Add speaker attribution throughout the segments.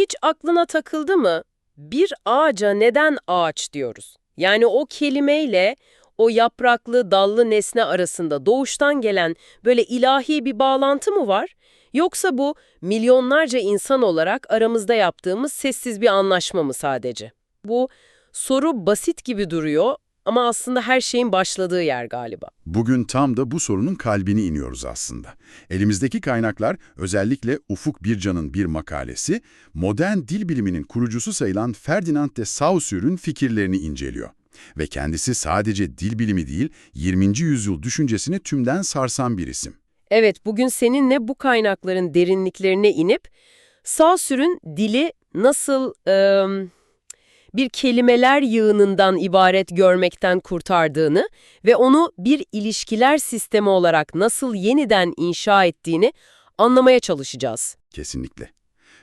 Speaker 1: Hiç aklına takıldı mı? Bir ağaca neden ağaç diyoruz? Yani o kelimeyle o yapraklı, dallı nesne arasında doğuştan gelen böyle ilahi bir bağlantı mı var? Yoksa bu milyonlarca insan olarak aramızda yaptığımız sessiz bir anlaşma mı sadece? Bu soru basit gibi duruyor ama aslında her şeyin başladığı yer galiba.
Speaker 2: Bugün tam da bu sorunun kalbini iniyoruz aslında. Elimizdeki kaynaklar özellikle Ufuk Bircan'ın bir makalesi, modern dil biliminin kurucusu sayılan Ferdinand de Saussure'ün fikirlerini inceliyor. Ve kendisi sadece dil bilimi değil, 20. yüzyıl düşüncesini tümden sarsan bir isim.
Speaker 1: Evet, bugün seninle bu kaynakların derinliklerine inip Saussüre'ün dili nasıl ım, bir kelimeler yığınından ibaret görmekten kurtardığını ve onu bir ilişkiler sistemi olarak nasıl yeniden inşa ettiğini anlamaya çalışacağız.
Speaker 2: Kesinlikle.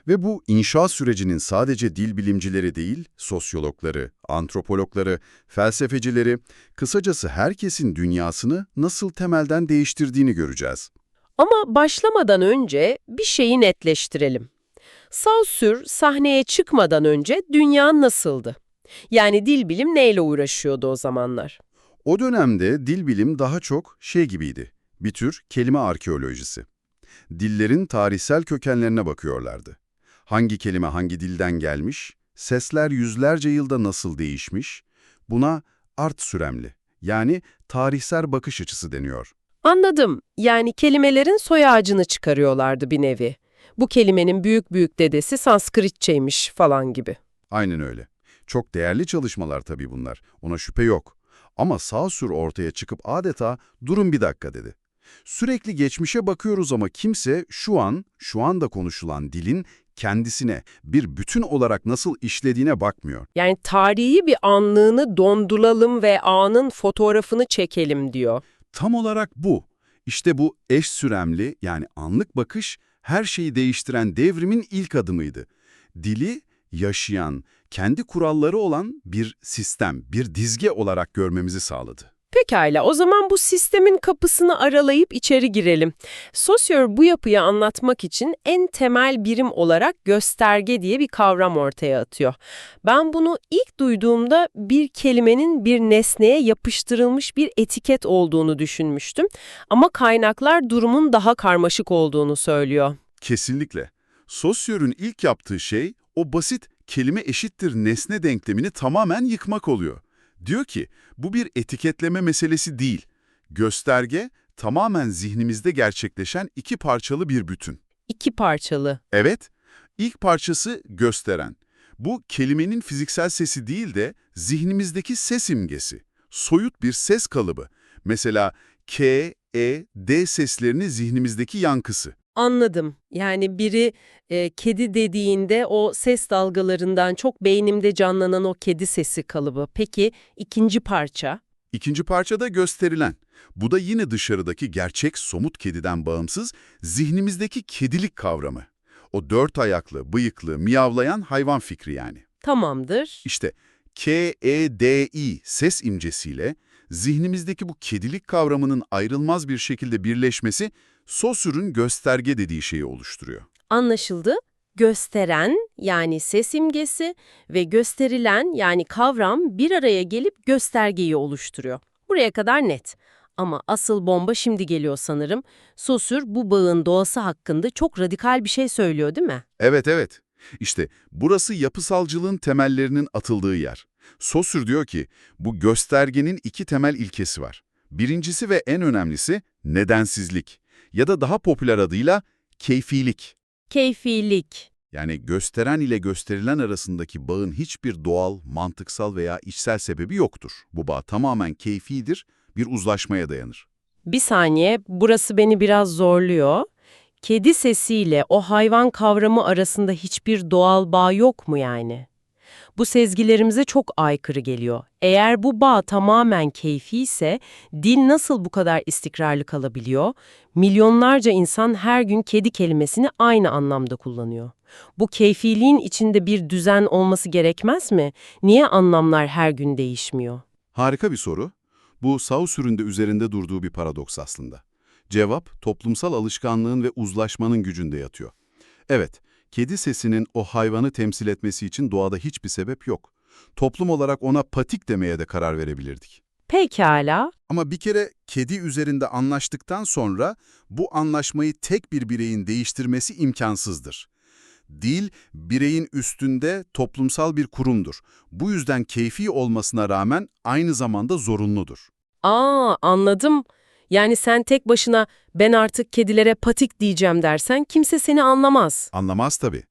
Speaker 2: Ve bu inşa sürecinin sadece dil bilimcileri değil, sosyologları, antropologları, felsefecileri, kısacası herkesin dünyasını nasıl temelden değiştirdiğini göreceğiz.
Speaker 1: Ama başlamadan önce bir şeyi netleştirelim. Saussure sahneye çıkmadan önce dünya nasıldı? Yani dil bilim neyle uğraşıyordu o zamanlar?
Speaker 2: O dönemde dil bilim daha çok şey gibiydi, bir tür kelime arkeolojisi. Dillerin tarihsel kökenlerine bakıyorlardı. Hangi kelime hangi dilden gelmiş, sesler yüzlerce yılda nasıl değişmiş, buna art süremli, yani tarihsel bakış açısı deniyor.
Speaker 1: Anladım. Yani kelimelerin soy ağacını çıkarıyorlardı bir nevi. Bu kelimenin büyük büyük dedesi Sanskritçeymiş falan gibi.
Speaker 2: Aynen öyle. Çok değerli çalışmalar tabii bunlar, ona şüphe yok. Ama Saussure ortaya çıkıp adeta durun bir dakika dedi. Sürekli geçmişe bakıyoruz ama kimse şu an, şu anda konuşulan dilin kendisine bir bütün olarak nasıl işlediğine bakmıyor.
Speaker 1: Yani tarihi bir anlığını donduralım ve anın fotoğrafını çekelim diyor.
Speaker 2: Tam olarak bu. İşte bu eş süremli yani anlık bakış her şeyi değiştiren devrimin ilk adımıydı. Dili yaşayan, kendi kuralları olan bir sistem, bir dizge olarak görmemizi sağladı.
Speaker 1: Pekala, o zaman bu sistemin kapısını aralayıp içeri girelim. Saussure bu yapıyı anlatmak için en temel birim olarak gösterge diye bir kavram ortaya atıyor. Ben bunu ilk duyduğumda bir kelimenin bir nesneye yapıştırılmış bir etiket olduğunu düşünmüştüm. Ama kaynaklar durumun daha karmaşık olduğunu söylüyor.
Speaker 2: Kesinlikle. Saussure'ün ilk yaptığı şey o basit kelime eşittir nesne denklemini tamamen yıkmak oluyor. Diyor ki bu bir etiketleme meselesi değil. Gösterge tamamen zihnimizde gerçekleşen iki parçalı bir bütün.
Speaker 1: İki parçalı.
Speaker 2: Evet, ilk parçası gösteren. Bu kelimenin fiziksel sesi değil de zihnimizdeki ses imgesi. Soyut bir ses kalıbı. Mesela K, E, D seslerini zihnimizdeki yankısı.
Speaker 1: Anladım. Yani biri e, kedi dediğinde o ses dalgalarından çok beynimde canlanan o kedi sesi kalıbı. Peki ikinci parça?
Speaker 2: İkinci parçada gösterilen. Bu da yine dışarıdaki gerçek somut kediden bağımsız zihnimizdeki kedilik kavramı. O dört ayaklı, bıyıklı, miyavlayan hayvan fikri yani.
Speaker 1: Tamamdır.
Speaker 2: İşte K-E-D-I ses imgesiyle zihnimizdeki bu kedilik kavramının ayrılmaz bir şekilde birleşmesi Saussure'ün gösterge dediği şeyi oluşturuyor.
Speaker 1: Anlaşıldı. Gösteren yani ses imgesi ve gösterilen yani kavram bir araya gelip göstergeyi oluşturuyor. Buraya kadar net. Ama asıl bomba şimdi geliyor sanırım. Saussure bu bağın doğası hakkında çok radikal bir şey söylüyor değil mi?
Speaker 2: Evet evet. İşte burası yapısalcılığın temellerinin atıldığı yer. Saussure diyor ki bu göstergenin iki temel ilkesi var. Birincisi ve en önemlisi nedensizlik ya da daha popüler adıyla keyfilik.
Speaker 1: Keyfilik.
Speaker 2: Yani gösteren ile gösterilen arasındaki bağın hiçbir doğal, mantıksal veya içsel sebebi yoktur. Bu bağ tamamen keyfidir, bir uzlaşmaya dayanır.
Speaker 1: Bir saniye, burası beni biraz zorluyor. Kedi sesiyle o hayvan kavramı arasında hiçbir doğal bağ yok mu yani? Bu sezgilerimize çok aykırı geliyor. Eğer bu bağ tamamen keyfi ise dil nasıl bu kadar istikrarlı kalabiliyor? Milyonlarca insan her gün kedi kelimesini aynı anlamda kullanıyor. Bu keyfiliğin içinde bir düzen olması gerekmez mi? Niye anlamlar her gün değişmiyor?
Speaker 2: Harika bir soru. Bu Saussure'ün de üzerinde durduğu bir paradoks aslında. Cevap, toplumsal alışkanlığın ve uzlaşmanın gücünde yatıyor. Evet, Kedi sesinin o hayvanı temsil etmesi için doğada hiçbir sebep yok. Toplum olarak ona patik demeye de karar verebilirdik.
Speaker 1: Pekala.
Speaker 2: Ama bir kere kedi üzerinde anlaştıktan sonra bu anlaşmayı tek bir bireyin değiştirmesi imkansızdır. Dil, bireyin üstünde toplumsal bir kurumdur. Bu yüzden keyfi olmasına rağmen aynı zamanda zorunludur.
Speaker 1: Aa anladım. Yani sen tek başına ben artık kedilere patik diyeceğim dersen kimse seni anlamaz.
Speaker 2: Anlamaz tabii.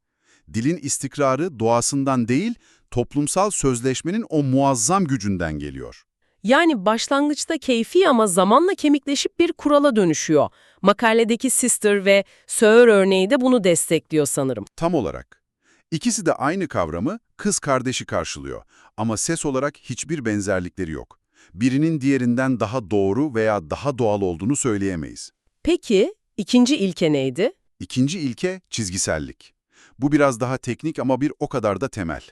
Speaker 2: Dilin istikrarı doğasından değil, toplumsal sözleşmenin o muazzam gücünden geliyor.
Speaker 1: Yani başlangıçta keyfi ama zamanla kemikleşip bir kurala dönüşüyor. Makaledeki sister ve sir örneği de bunu destekliyor sanırım.
Speaker 2: Tam olarak. İkisi de aynı kavramı kız kardeşi karşılıyor ama ses olarak hiçbir benzerlikleri yok. Birinin diğerinden daha doğru veya daha doğal olduğunu söyleyemeyiz.
Speaker 1: Peki ikinci ilke neydi?
Speaker 2: İkinci ilke çizgisellik. Bu biraz daha teknik ama bir o kadar da temel.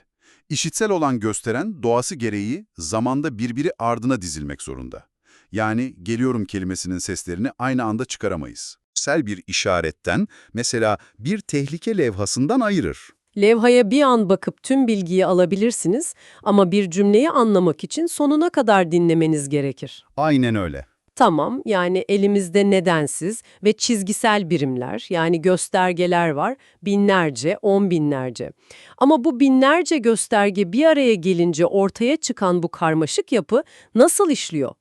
Speaker 2: İşitsel olan gösteren doğası gereği zamanda birbiri ardına dizilmek zorunda. Yani geliyorum kelimesinin seslerini aynı anda çıkaramayız. Sel bir işaretten, mesela bir tehlike levhasından ayırır.
Speaker 1: Levhaya bir an bakıp tüm bilgiyi alabilirsiniz ama bir cümleyi anlamak için sonuna kadar dinlemeniz gerekir.
Speaker 2: Aynen öyle.
Speaker 1: Tamam, yani elimizde nedensiz ve çizgisel birimler, yani göstergeler var, binlerce, on binlerce. Ama bu binlerce gösterge bir araya gelince ortaya çıkan bu karmaşık yapı nasıl işliyor?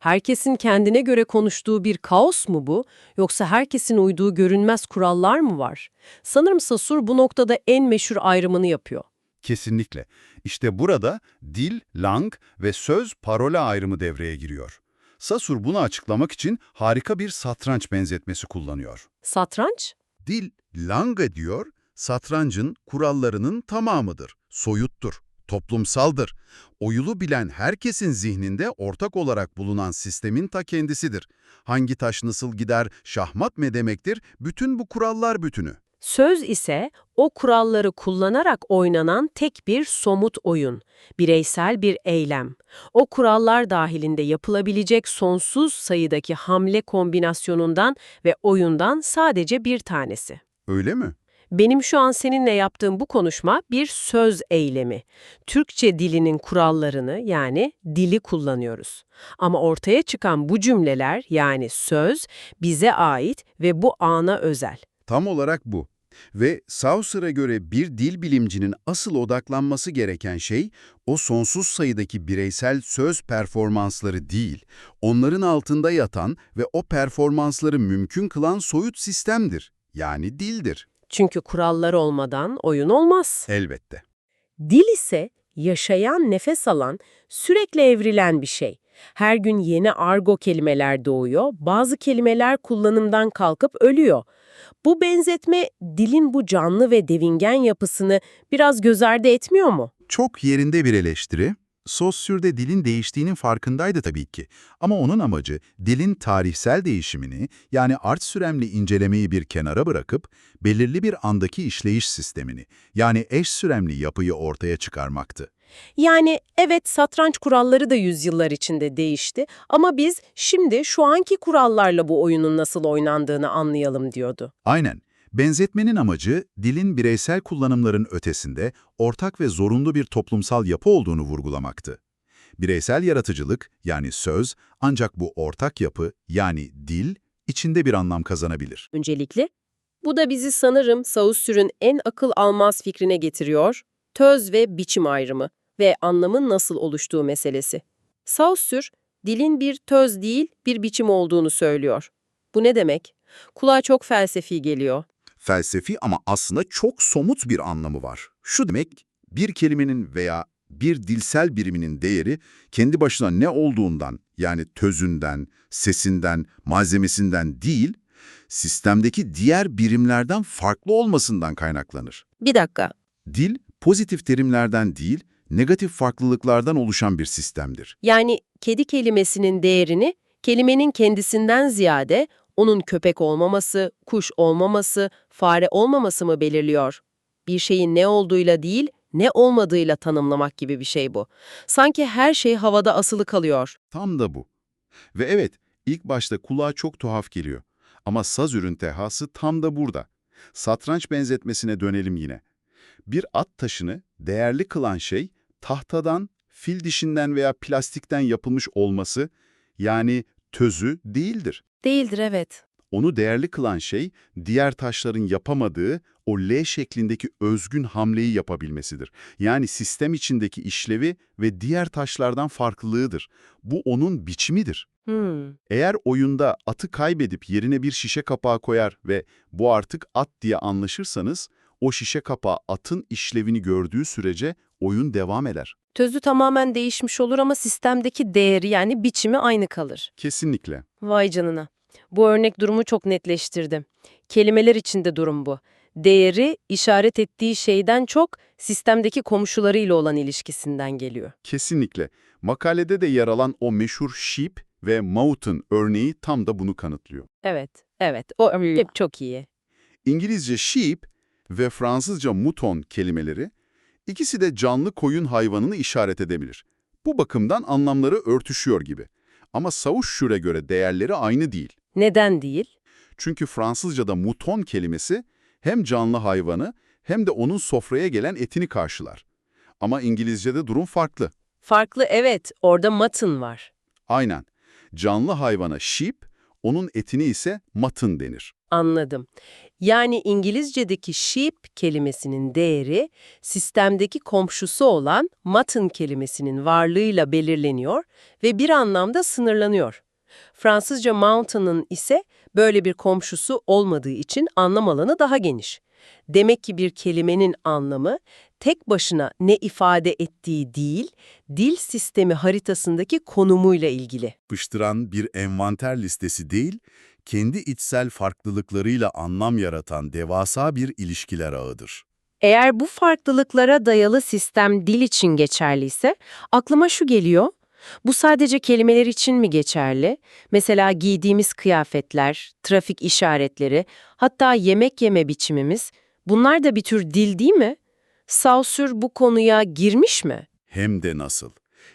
Speaker 1: Herkesin kendine göre konuştuğu bir kaos mu bu, yoksa herkesin uyduğu görünmez kurallar mı var? Sanırım Saussure bu noktada en meşhur ayrımını yapıyor.
Speaker 2: Kesinlikle. İşte burada dil, lang ve söz, parola ayrımı devreye giriyor. Saussure bunu açıklamak için harika bir satranç benzetmesi kullanıyor.
Speaker 1: Satranç?
Speaker 2: Dil, langa diyor, satrancın kurallarının tamamıdır, soyuttur, toplumsaldır. Oyulu bilen herkesin zihninde ortak olarak bulunan sistemin ta kendisidir. Hangi taş nasıl gider, şahmat mı demektir, bütün bu kurallar bütünü.
Speaker 1: Söz ise o kuralları kullanarak oynanan tek bir somut oyun, bireysel bir eylem. O kurallar dahilinde yapılabilecek sonsuz sayıdaki hamle kombinasyonundan ve oyundan sadece bir tanesi.
Speaker 2: Öyle mi?
Speaker 1: Benim şu an seninle yaptığım bu konuşma bir söz eylemi. Türkçe dilinin kurallarını yani dili kullanıyoruz. Ama ortaya çıkan bu cümleler yani söz bize ait ve bu ana özel.
Speaker 2: Tam olarak bu. Ve Saussure'a göre bir dil bilimcinin asıl odaklanması gereken şey o sonsuz sayıdaki bireysel söz performansları değil, onların altında yatan ve o performansları mümkün kılan soyut sistemdir. Yani dildir.
Speaker 1: Çünkü kurallar olmadan oyun olmaz.
Speaker 2: Elbette.
Speaker 1: Dil ise yaşayan, nefes alan, sürekli evrilen bir şey. Her gün yeni argo kelimeler doğuyor, bazı kelimeler kullanımdan kalkıp ölüyor. Bu benzetme dilin bu canlı ve devingen yapısını biraz göz ardı etmiyor mu?
Speaker 2: Çok yerinde bir eleştiri. Saussure dilin değiştiğinin farkındaydı tabii ki. Ama onun amacı dilin tarihsel değişimini yani art süremli incelemeyi bir kenara bırakıp belirli bir andaki işleyiş sistemini yani eş süremli yapıyı ortaya çıkarmaktı.
Speaker 1: Yani evet satranç kuralları da yüzyıllar içinde değişti ama biz şimdi şu anki kurallarla bu oyunun nasıl oynandığını anlayalım diyordu.
Speaker 2: Aynen. Benzetmenin amacı dilin bireysel kullanımların ötesinde ortak ve zorunlu bir toplumsal yapı olduğunu vurgulamaktı. Bireysel yaratıcılık yani söz ancak bu ortak yapı yani dil içinde bir anlam kazanabilir.
Speaker 1: Öncelikle bu da bizi sanırım Saussure'ün en akıl almaz fikrine getiriyor. Töz ve biçim ayrımı ve anlamın nasıl oluştuğu meselesi. Saussure, dilin bir töz değil bir biçim olduğunu söylüyor. Bu ne demek? Kulağa çok felsefi geliyor.
Speaker 2: Felsefi ama aslında çok somut bir anlamı var. Şu demek, bir kelimenin veya bir dilsel biriminin değeri kendi başına ne olduğundan, yani tözünden, sesinden, malzemesinden değil, sistemdeki diğer birimlerden farklı olmasından kaynaklanır.
Speaker 1: Bir dakika,
Speaker 2: Dil, pozitif terimlerden değil, negatif farklılıklardan oluşan bir sistemdir.
Speaker 1: Yani kedi kelimesinin değerini kelimenin kendisinden ziyade onun köpek olmaması, kuş olmaması, fare olmaması mı belirliyor? Bir şeyin ne olduğuyla değil, ne olmadığıyla tanımlamak gibi bir şey bu. Sanki her şey havada asılı kalıyor.
Speaker 2: Tam da bu. Ve evet, ilk başta kulağa çok tuhaf geliyor. Ama saz ürün tehası tam da burada. Satranç benzetmesine dönelim yine. Bir at taşını değerli kılan şey tahtadan, fil dişinden veya plastikten yapılmış olması yani tözü değildir.
Speaker 1: Değildir evet.
Speaker 2: Onu değerli kılan şey diğer taşların yapamadığı o L şeklindeki özgün hamleyi yapabilmesidir. Yani sistem içindeki işlevi ve diğer taşlardan farklılığıdır. Bu onun biçimidir.
Speaker 1: Hmm.
Speaker 2: Eğer oyunda atı kaybedip yerine bir şişe kapağı koyar ve bu artık at diye anlaşırsanız, o şişe kapağı atın işlevini gördüğü sürece oyun devam eder.
Speaker 1: Tözü tamamen değişmiş olur ama sistemdeki değeri yani biçimi aynı kalır.
Speaker 2: Kesinlikle.
Speaker 1: Vay canına. Bu örnek durumu çok netleştirdi. Kelimeler içinde durum bu. Değeri işaret ettiği şeyden çok sistemdeki komşularıyla olan ilişkisinden geliyor.
Speaker 2: Kesinlikle. Makalede de yer alan o meşhur sheep ve mountain örneği tam da bunu kanıtlıyor.
Speaker 1: Evet, evet. O örnek çok iyi.
Speaker 2: İngilizce sheep ve Fransızca mouton kelimeleri ikisi de canlı koyun hayvanını işaret edebilir. Bu bakımdan anlamları örtüşüyor gibi. Ama Saussure göre değerleri aynı değil.
Speaker 1: Neden değil?
Speaker 2: Çünkü Fransızca'da mouton kelimesi hem canlı hayvanı hem de onun sofraya gelen etini karşılar. Ama İngilizce'de durum farklı.
Speaker 1: Farklı evet, orada mutton var.
Speaker 2: Aynen. Canlı hayvana sheep, onun etini ise mutton denir.
Speaker 1: Anladım. Yani İngilizce'deki sheep kelimesinin değeri sistemdeki komşusu olan mutton kelimesinin varlığıyla belirleniyor ve bir anlamda sınırlanıyor. Fransızca mountain'ın ise böyle bir komşusu olmadığı için anlam alanı daha geniş. Demek ki bir kelimenin anlamı tek başına ne ifade ettiği değil, dil sistemi haritasındaki konumuyla ilgili.
Speaker 3: yapıştıran bir envanter listesi değil, kendi içsel farklılıklarıyla anlam yaratan devasa bir ilişkiler ağıdır.
Speaker 1: Eğer bu farklılıklara dayalı sistem dil için geçerliyse, aklıma şu geliyor. Bu sadece kelimeler için mi geçerli? Mesela giydiğimiz kıyafetler, trafik işaretleri, hatta yemek yeme biçimimiz, bunlar da bir tür dil değil mi? Saussure bu konuya girmiş mi?
Speaker 3: Hem de nasıl.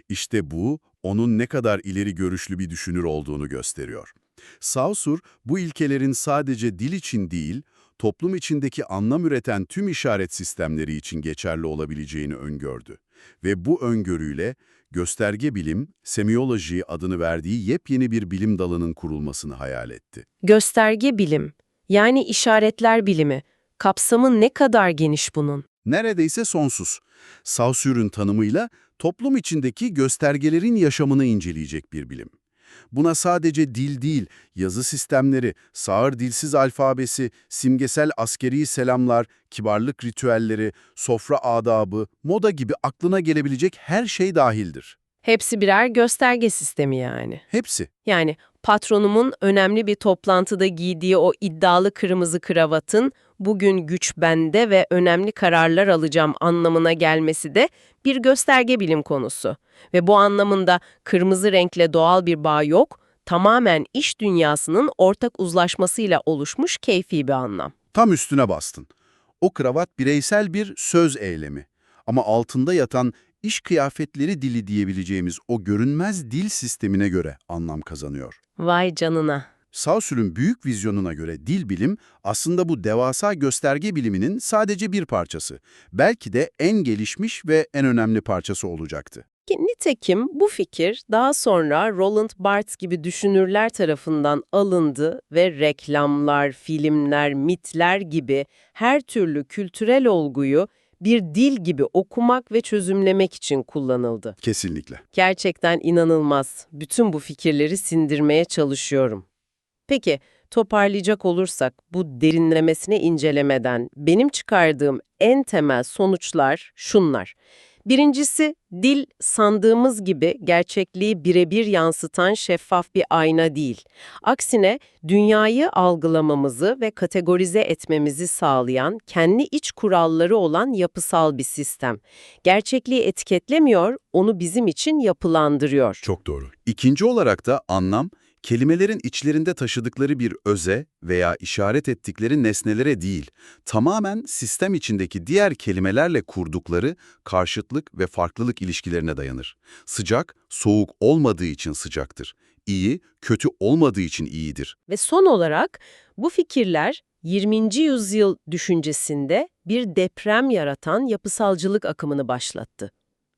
Speaker 3: İşte bu, onun ne kadar ileri görüşlü bir düşünür olduğunu gösteriyor. Saussure, bu ilkelerin sadece dil için değil, toplum içindeki anlam üreten tüm işaret sistemleri için geçerli olabileceğini öngördü. Ve bu öngörüyle gösterge bilim, semiyoloji adını verdiği yepyeni bir bilim dalının kurulmasını hayal etti.
Speaker 1: Gösterge bilim, yani işaretler bilimi. Kapsamı ne kadar geniş bunun?
Speaker 3: Neredeyse sonsuz. Saussure'ün tanımıyla toplum içindeki göstergelerin yaşamını inceleyecek bir bilim. Buna sadece dil değil, yazı sistemleri, sağır dilsiz alfabesi, simgesel askeri selamlar, kibarlık ritüelleri, sofra adabı, moda gibi aklına gelebilecek her şey dahildir.
Speaker 1: Hepsi birer gösterge sistemi yani.
Speaker 3: Hepsi.
Speaker 1: Yani patronumun önemli bir toplantıda giydiği o iddialı kırmızı kravatın bugün güç bende ve önemli kararlar alacağım anlamına gelmesi de bir gösterge bilim konusu. Ve bu anlamında kırmızı renkle doğal bir bağ yok, tamamen iş dünyasının ortak uzlaşmasıyla oluşmuş keyfi bir anlam.
Speaker 3: Tam üstüne bastın. O kravat bireysel bir söz eylemi. Ama altında yatan iş kıyafetleri dili diyebileceğimiz o görünmez dil sistemine göre anlam kazanıyor.
Speaker 1: Vay canına.
Speaker 3: Saussure'ün büyük vizyonuna göre dil bilim aslında bu devasa gösterge biliminin sadece bir parçası. Belki de en gelişmiş ve en önemli parçası olacaktı.
Speaker 1: Ki Nitekim bu fikir daha sonra Roland Barthes gibi düşünürler tarafından alındı ve reklamlar, filmler, mitler gibi her türlü kültürel olguyu bir dil gibi okumak ve çözümlemek için kullanıldı.
Speaker 2: Kesinlikle.
Speaker 1: Gerçekten inanılmaz. Bütün bu fikirleri sindirmeye çalışıyorum. Peki, toparlayacak olursak bu derinlemesine incelemeden benim çıkardığım en temel sonuçlar şunlar. Birincisi, dil sandığımız gibi gerçekliği birebir yansıtan şeffaf bir ayna değil. Aksine dünyayı algılamamızı ve kategorize etmemizi sağlayan kendi iç kuralları olan yapısal bir sistem. Gerçekliği etiketlemiyor, onu bizim için yapılandırıyor.
Speaker 3: Çok doğru.
Speaker 2: İkinci olarak da anlam, kelimelerin içlerinde taşıdıkları bir öze veya işaret ettikleri nesnelere değil, tamamen sistem içindeki diğer kelimelerle kurdukları karşıtlık ve farklılık ilişkilerine dayanır. Sıcak, soğuk olmadığı için sıcaktır. İyi, kötü olmadığı için iyidir.
Speaker 1: Ve son olarak bu fikirler 20. yüzyıl düşüncesinde bir deprem yaratan yapısalcılık akımını başlattı.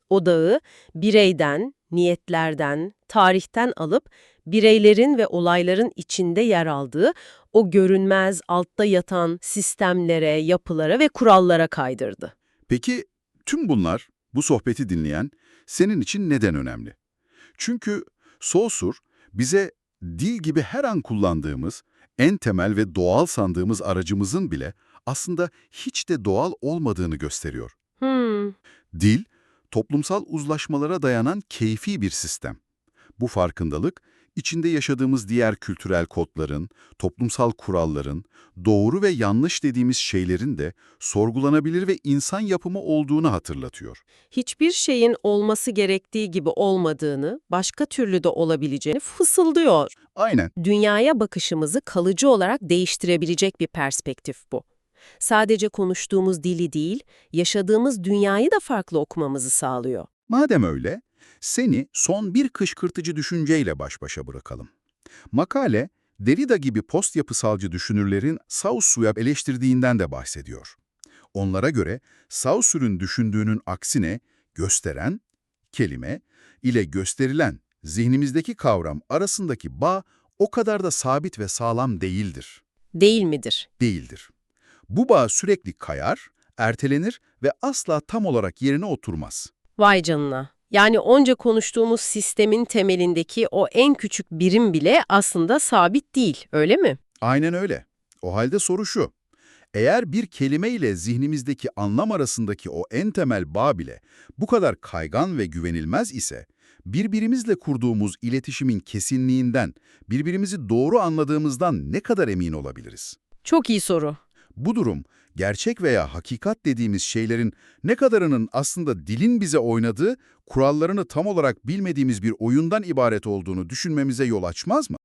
Speaker 1: Odağı bireyden, niyetlerden, tarihten alıp bireylerin ve olayların içinde yer aldığı o görünmez, altta yatan sistemlere, yapılara ve kurallara kaydırdı.
Speaker 2: Peki tüm bunlar, bu sohbeti dinleyen, senin için neden önemli? Çünkü Saussure bize dil gibi her an kullandığımız, en temel ve doğal sandığımız aracımızın bile aslında hiç de doğal olmadığını gösteriyor.
Speaker 1: Hmm,
Speaker 2: Dil, toplumsal uzlaşmalara dayanan keyfi bir sistem. Bu farkındalık, içinde yaşadığımız diğer kültürel kodların, toplumsal kuralların, doğru ve yanlış dediğimiz şeylerin de sorgulanabilir ve insan yapımı olduğunu hatırlatıyor.
Speaker 1: hiçbir şeyin olması gerektiği gibi olmadığını, başka türlü de olabileceğini fısıldıyor.
Speaker 2: Aynen.
Speaker 1: Dünyaya bakışımızı kalıcı olarak değiştirebilecek bir perspektif bu. Sadece konuştuğumuz dili değil, yaşadığımız dünyayı da farklı okumamızı sağlıyor.
Speaker 2: Madem öyle, seni son bir kışkırtıcı düşünceyle baş başa bırakalım. Makale, Derrida gibi post yapısalcı düşünürlerin Saussure'u eleştirdiğinden de bahsediyor. Onlara göre Saussure'un düşündüğünün aksine gösteren, kelime ile gösterilen zihnimizdeki kavram arasındaki bağ o kadar da sabit ve sağlam değildir.
Speaker 1: Değil midir?
Speaker 2: Değildir. Bu bağ sürekli kayar, ertelenir ve asla tam olarak yerine oturmaz.
Speaker 1: Vay canına. Yani onca konuştuğumuz sistemin temelindeki o en küçük birim bile aslında sabit değil, öyle mi?
Speaker 2: Aynen öyle. O halde soru şu. Eğer bir kelime ile zihnimizdeki anlam arasındaki o en temel bağ bile bu kadar kaygan ve güvenilmez ise, birbirimizle kurduğumuz iletişimin kesinliğinden, birbirimizi doğru anladığımızdan ne kadar emin olabiliriz?
Speaker 1: Çok iyi soru.
Speaker 2: Bu durum, gerçek veya hakikat dediğimiz şeylerin ne kadarının aslında dilin bize oynadığı, kurallarını tam olarak bilmediğimiz bir oyundan ibaret olduğunu düşünmemize yol açmaz mı?